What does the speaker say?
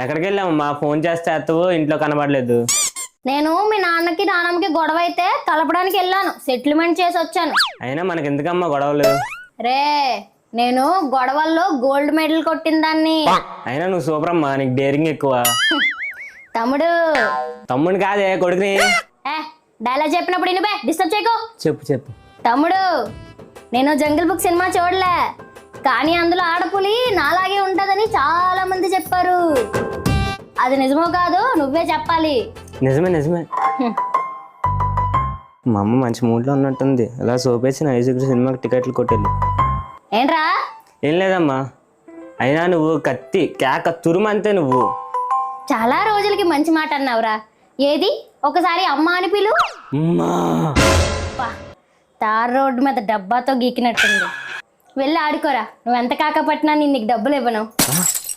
ఎక్కడికి వెళ్ళామమ్మా ఫోన్ చేస్తే ఎత్తవు ఇంట్లో కనబడలేదు. నేను మీ నాన్నకి నాన్నమ్మకి గొడవ అయితే కలపడానికి వెళ్ళాను. సెటిల్మెంట్ చేసి వచ్చాను. అయినా మనకి ఎందుకమ్మా గొడవలు? రే నేను గొడవల్లో గోల్డ్ మెడల్ కొట్టిన దాన్ని. అయినా నువ్వు సూపర్ అమ్మా నీకు డేరింగ్ ఎక్కువ. తమ్ముడు. తమ్ముని కాదే కొడుకుని? ఏ డైలాగ్ చెప్పినప్పుడు ఇనిపే డిస్టర్బ్ చేయకో. చెప్పు చెప్పు. తమ్ముడు నేను జంగిల్ బుక్ సినిమా చూడలే. కానీ అందులో ఆడపులి నాలాగే ఉంటదని చాలా మంది చెప్పారు. అది నిజమో కాదు నువ్వే చెప్పాలి. నిజమే నిజమే. మా అమ్మ మంచి మూడ్లో ఉన్నట్టుంది. ఇలా సోపేసి నా ఐదుగురు సినిమాకి టికెట్లు కొట్టేళ్ళు ఏంట్రా? ఏం లేదమ్మా. అయినా నువ్వు కత్తి కేక తురుమంతే నువ్వు. చాలా రోజులకి మంచి మాట అన్నావురా. ఏది? ఒకసారి అమ్మ అని పిలు. అమ్మా. అబ్బా, తార్ రోడ్డు మీద డబ్బాతో గీకినట్టుంది. వెళ్ళి ఆడుకోరా. నువ్వు ఎంత కాకపోయినా నేను నీకు డబ్బులు ఇవ్వను.